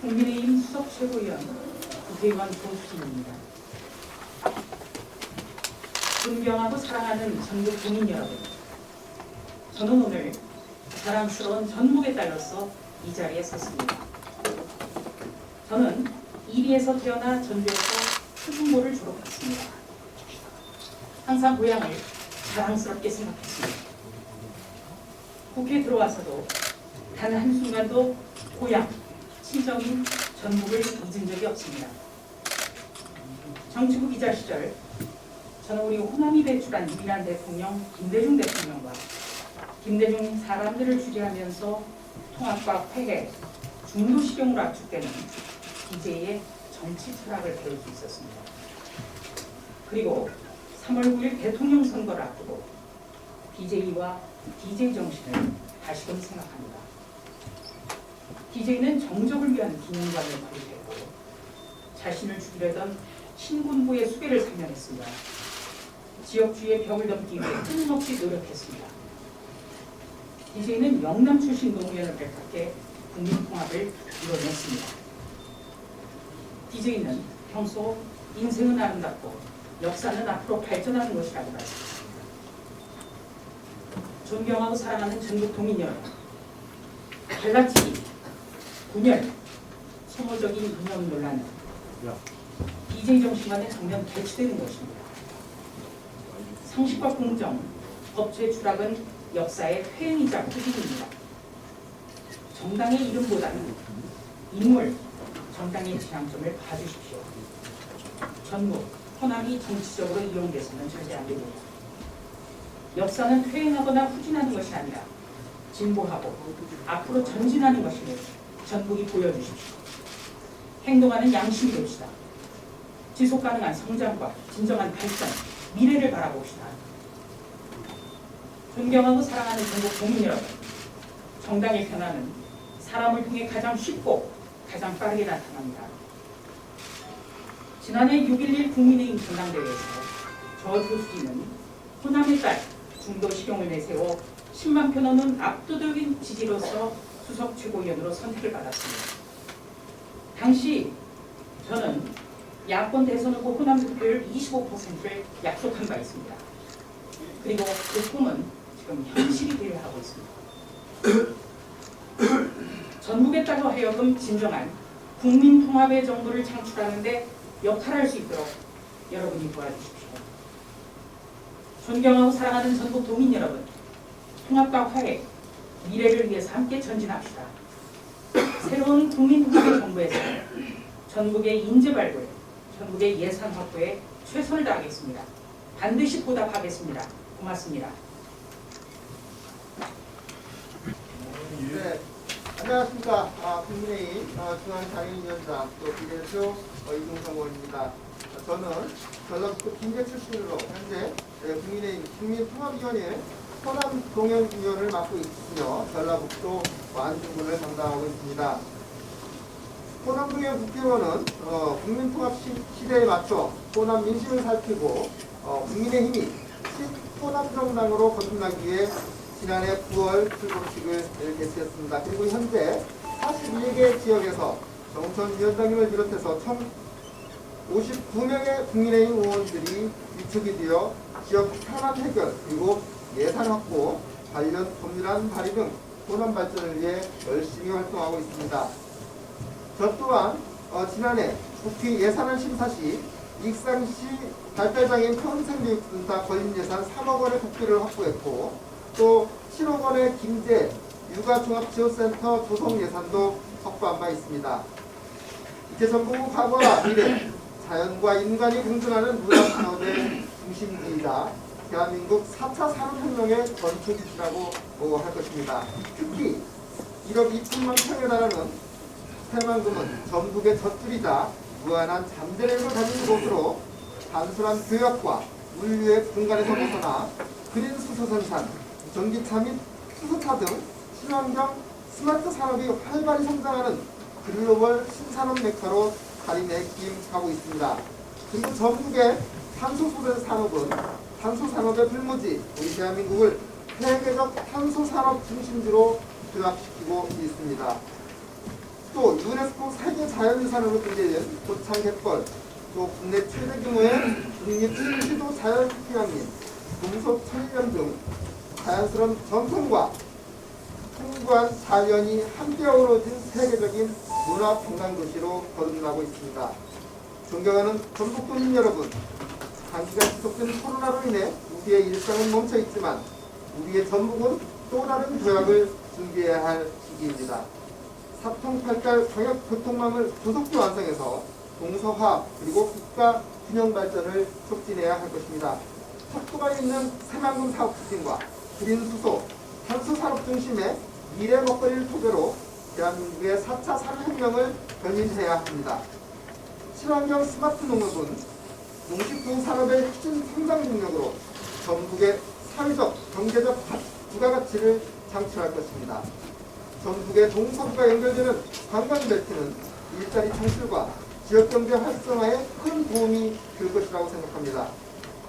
국민의힘 수석 최고위원 국회의원 조수진입니다. 존경하고 사랑하는 전국 국민 여러분, 저는 오늘 자랑스러운 전국의 딸로서 이 자리에 섰습니다. 저는 이리에서 태어나 전주에서 초중고를 졸업했습니다. 항상 고향을 자랑스럽게 생각했습니다. 국회에 들어와서도 단 한순간도 고향, 친정인 전국을 잊은 적이 없습니다. 정치부 기자 시절 저는 우리 호남이 배출한 유일한 대통령 김대중 대통령과 김대중 사람들을 주재하면서 통합과 회해, 중도 실용으로 압축되는 DJ의 정치 철학을 배울 수 있었습니다. 그리고 3월 9일 대통령 선거를 앞두고 DJ와 DJ 정신을 다시금 생각합니다. DJ는 정적을 위한 기념관을 건립했고 자신을 죽이려던 신군부의 수배를 사면했습니다. 지역주의의 벽을 넘기 위해 끊임없이 노력했습니다. DJ는 영남 출신 노무현을 발탁해 국민통합을 이뤄냈습니다. DJ는 평소 인생은 아름답고 역사는 앞으로 발전하는 것이라고 말했습니다. 존경하고 사랑하는 전국 국민 여러분, 갈라치기, 분열, 소모적인 이념 논란은 DJ 정신만의 정면 개치되는 것입니다. 상식과 공정, 법치의 추락은 역사의 회행이자 후진입니다. 정당의 이름보다는 인물, 정당의 지향점을 봐주십시오. 전국, 호남이 정치적으로 이용돼서는 절대 안 됩니다. 역사는 퇴행하거나 후진하는 것이 아니라 진보하고 앞으로 전진하는 것임을 전국이 보여주십시오. 행동하는 양심이 됩시다. 지속 가능한 성장과 진정한 발전, 미래를 바라봅시다. 존경하고 사랑하는 전국 국민 여러분, 정당의 변화는 사람을 통해 가장 쉽고 가장 빠르게 나타납니다. 지난해 6.11 국민의힘 전당대회에서 저 조수진은 호남의 딸 중도 실용을 내세워 10만 표 넘는 압도적인 지지로서 수석 최고위원으로 선택을 받았습니다. 당시 저는 야권 대선 후보 호남 득표율 25%를 약속한 바 있습니다. 그리고 그 꿈은 지금 현실이 되어 하고 있습니다. 전국에 따라 하여금 진정한 국민 통합의 정부를 창출하는데 역할할 수 있도록 여러분이 도와주십시오. 존경하고 사랑하는 전국 도민 여러분, 통합과 화해, 미래를 위해서 함께 전진합시다. 새로운 국민 통합의 정부에서 전국의 인재 발굴, 전국의 예산 확보에 최선을 다하겠습니다. 반드시 보답하겠습니다. 고맙습니다. 네, 안녕하십니까. 아, 국민의힘 아, 중앙장애인위원장 또 비례수 어, 이동성 의원입니다. 아, 저는 전라북도 김제 출신으로 현재 네, 국민의힘 국민통합위원회 호남 동행위원을 맡고 있으며 전라북도 완주군을 담당하고 있습니다. 호남동행 국회의원은 어, 국민통합 시, 시대에 맞춰 호남 민심을 살피고 어, 국민의힘이 호남 정당으로 거듭나기 위해 지난해 9월 출범식을 개최했습니다. 그리고 현재 41개 지역에서 정선 위원장님을 비롯해서 총 59명의 국민의힘 의원들이 위촉이 되어 지역 현안 해결 그리고 예산 확보, 관련 법률안 발의 등 호남 발전을 위해 열심히 활동하고 있습니다. 저 또한 어, 지난해 국회 예산안 심사 시 익산시 발달장애인 평생교육센터 건립 예산 3억 원의 국비를 확보했고 또 7억 원의 김제 육아종합지원센터 조성 예산도 확보한 바 있습니다. 이제 전국은 과거와 미래, 자연과 인간이 공존하는 문화 산업의 중심지이자 대한민국 4차 산업혁명의 건축지라고 할 것입니다. 특히 1억 2천만 평에 달하는 새만금은 전국의 젖줄이자 무한한 잠재력을 가진 곳으로 단순한 교역과 물류의 공간에서 벗어나 그린 수소 생산, 전기차 및 수소차 등 친환경 스마트 산업이 활발히 성장하는 글로벌 신산업 메카로 자리 매김하고 있습니다. 그리고 전국의 탄소 소재 산업은 탄소 산업의 불모지 우리 대한민국을 세계적 탄소 산업 중심지로 부각시키고 있습니다. 또 유네스코 세계 자연유산으로 등재된 고창 갯벌, 또 국내 최대 규모의 국립 시도 자연휴양림, 동서 천리연 등 자연스러운 전통과 풍부한 자연이 함께 어우러진 세계적인 문화 관광 도시로 거듭나고 있습니다. 존경하는 전북도민 여러분, 장기간 지속된 코로나로 인해 우리의 일상은 멈춰 있지만 우리의 전북은 또 다른 도약을 준비해야 할 시기입니다. 사통팔달 광역 교통망을 조속히 완성해서 동서화 그리고 국가 균형 발전을 촉진해야 할 것입니다. 속도가 있는 새만금 사업 추진과 그린 수소, 탄소 산업 중심의 미래 먹거리를 토대로 대한민국의 4차 산업혁명을 견인해야 합니다. 친환경 스마트 농업은 농식품 산업의 핵심 성장 동력으로 전북의 사회적, 경제적 가- 부가가치를 창출할 것입니다. 전북의 동서부가 연결되는 관광벨트는 일자리 창출과 지역경제 활성화에 큰 도움이 될 것이라고 생각합니다.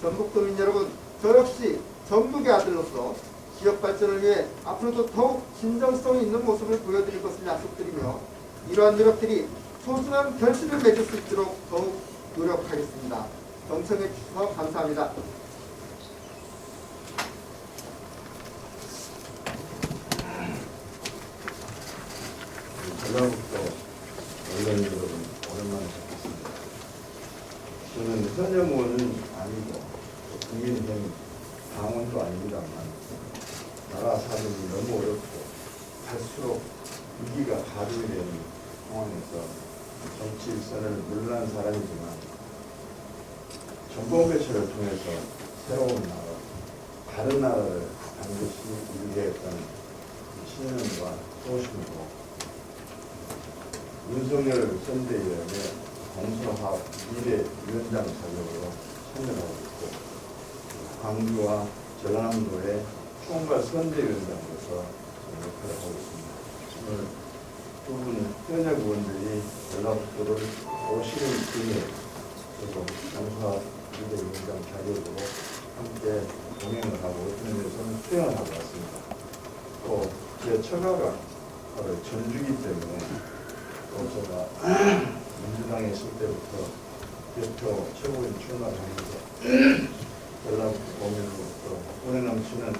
전북 도민 여러분, 저 역시 전북의 아들로서 지역 발전을 위해 앞으로도 더욱 진정성 있는 모습을 보여드릴 것을 약속드리며 이러한 노력들이 소중한 결실을 맺을 수 있도록 더욱 노력하겠습니다. 경청해 주셔서 감사합니다. 전라북도 언론 여러분 오랜만에 뵙겠습니다. 저는 의원은 아니고 또 국민의힘 당원도 아닙니다만 나라 사정이 너무 어렵고 갈수록 위기가 가중이 되는 상황에서 정치 일선을 물러난 사람이지만 정권 개최를 통해서 새로운 나라, 다른 나라를 반드시 이루겠다는 신념과 소신으로 윤석열 선대위원회 동서합 미래 위원장 자격으로 참여하고 있고 광주와 전라남도의 총괄 선대위원장으로서 역할을 하고 있습니다. 오늘 두 분 현역 의원들이 전라북도를 오시는 중에 저도 동서합 미래 위원장 자격으로 함께 동행을 하고 있는 데서는 수행을 하고 왔습니다. 또 제 처가가 바로 전주기 때문에 또 제가 민주당에 있을 때부터 대표 최고위원 출마하면서 전라북도 고민으로부터 운에 넘치는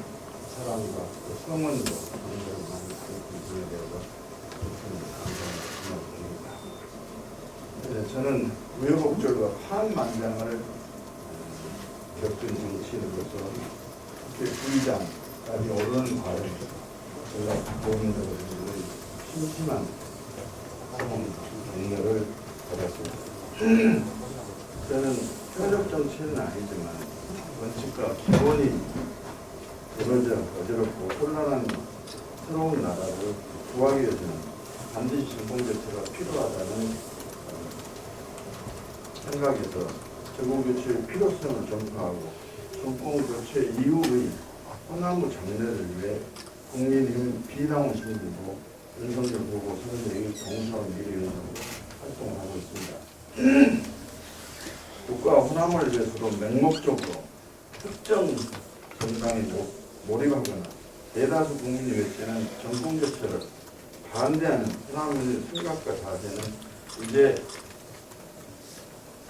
사랑과 또 성원으로 민주를 많이 가르친 분에 대해서 드립니다. 저는 우여곡절과 판만장을 음, 겪은 정치인으로서 국회 부의장까지 오르는 과정에서 전라북도 고민들의 심심한 상황 경력을 받았습니다. 저는 현역 정치는 아니지만 원칙과 기본이 무너져 어지럽고 혼란한 새로운 나라를 구하기 위해서는 반드시 정권 교체가 필요하다는 어, 생각에서 정권 교체의 필요성을 전파하고 정권 교체 이후의 호남부 장래를 위해 국민의힘 비당원 신분으로 윤석열 후보 선대의 동서원 미래위원장으로 활동을 하고 있습니다. 국가 호남을 위해서도 맹목적으로 특정 정당에 모- 몰입하거나 대다수 국민이 외치는 정권 교체를 반대하는 호남의 생각과 자세는 이제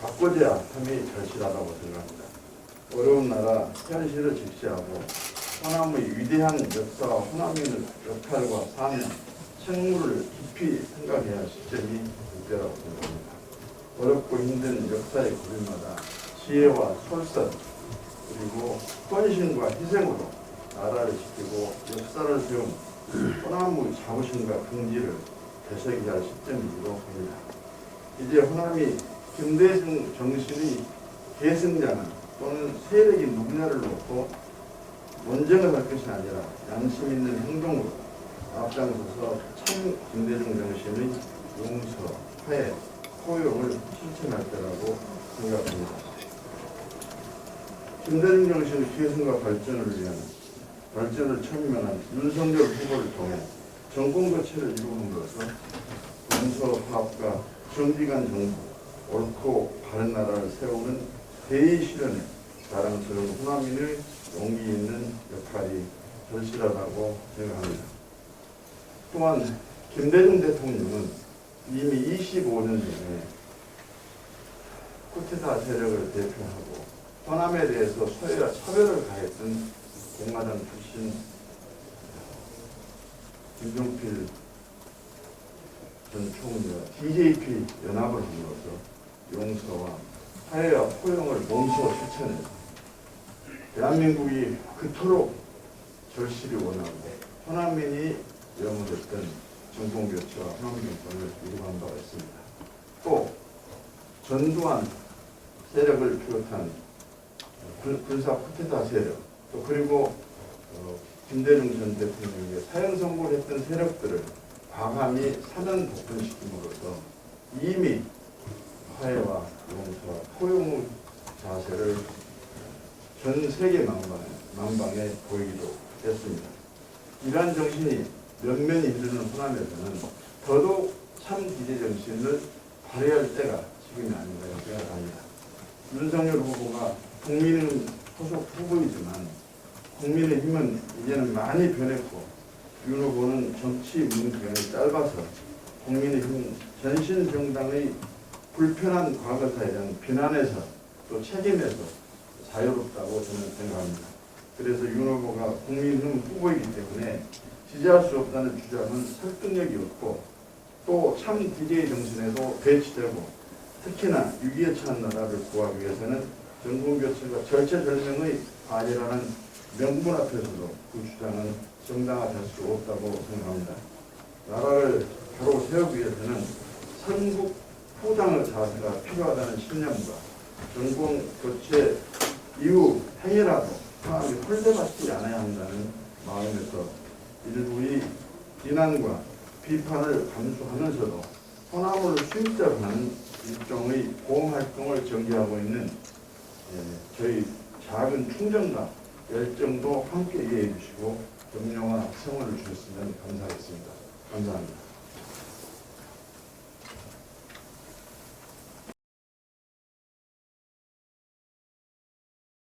바꿔줘야 함이 절실하다고 생각합니다. 어려운 나라 현실을 직시하고 호남의 위대한 역사와 호남인의 역할과 삶, 생물을 깊이 생각해야 할 시점이 이때라고 생각합니다. 어렵고 힘든 역사의 고비마다 지혜와 솔선 그리고 헌신과 희생으로 나라를 지키고 역사를 세운 호남의 자부심과 긍지를 되새겨야 할 시점이기도 합니다. 이제 호남이 김대중 정신의 계승자는 또는 세력이 누구냐를 놓고 논쟁을 할 것이 아니라 양심 있는 행동으로 앞장서서 참 김대중 정신의 용서, 화해, 포용을 실천할 때라고 생각합니다. 김대중 정신의 계승과 발전을 위한 발전을 촉진한 윤석열 후보를 통해 정권 교체를 이루는 것은 원서 화합과 정비관 정부, 옳고 바른 나라를 세우는 대의 실현에 자랑스러운 호남인의 용기 있는 역할이 절실하다고 생각합니다. 또한 김대중 대통령은 이미 25년 전에 쿠데타 세력을 대표하고 호남에 대해서 소외와 차별을 가했던 공화당 출신 김종필 전 총리와 DJP 연합을 함으로써 용서와 화해와 포용을 몸소 실천해서 대한민국이 그토록 절실히 원하고 호남민이 염원했던 정권교체와 호남정권을 이루한 바가 있습니다. 또 전두환 세력을 비롯한 군- 군사 쿠데타 세력 또 그리고 어, 김대중 전 대통령에게 사형 선고를 했던 세력들을 과감히 사면 복권시킴으로써 이미 화해와 용서와 포용의 자세를 전 세계 만방에, 만방에 보이기도 했습니다. 이러한 정신이 면면이 흐르는 호남에서는 더더욱 참 기대 정신을 발휘할 때가 지금이 아닌가 생각합니다. 윤석열 후보가 국민의힘 소속 후보이지만 국민의힘은 이제는 많이 변했고 윤 후보는 정치 문경이 짧아서 국민의힘 전신 정당의 불편한 과거사에 대한 비난에서 또 책임에서 자유롭다고 저는 생각합니다. 그래서 윤 후보가 국민의힘 후보이기 때문에 지지할 수 없다는 주장은 설득력이 없고 또 참 DJ 정신에도 배치되고 특히나 위기에 처한 나라를 구하기 위해서는 정권 교체가 절체절명의 과제라는 명분 앞에서도 그 주장은 정당화될 수 없다고 생각합니다. 나라를 바로 세우기 위해서는 선국 포장의 자세가 필요하다는 신념과 정권 교체 이후 행위라도 상황이 홀대받지 않아야 한다는 마음에서 일부의 비난과 비판을 감수하면서도 호남을 수입자하는 일종의 보험활동을 전개하고 있는 예, 저희 작은 충정과 열정도 함께 이해해 주시고 격려와 성원을 주셨으면 감사하겠습니다. 감사합니다.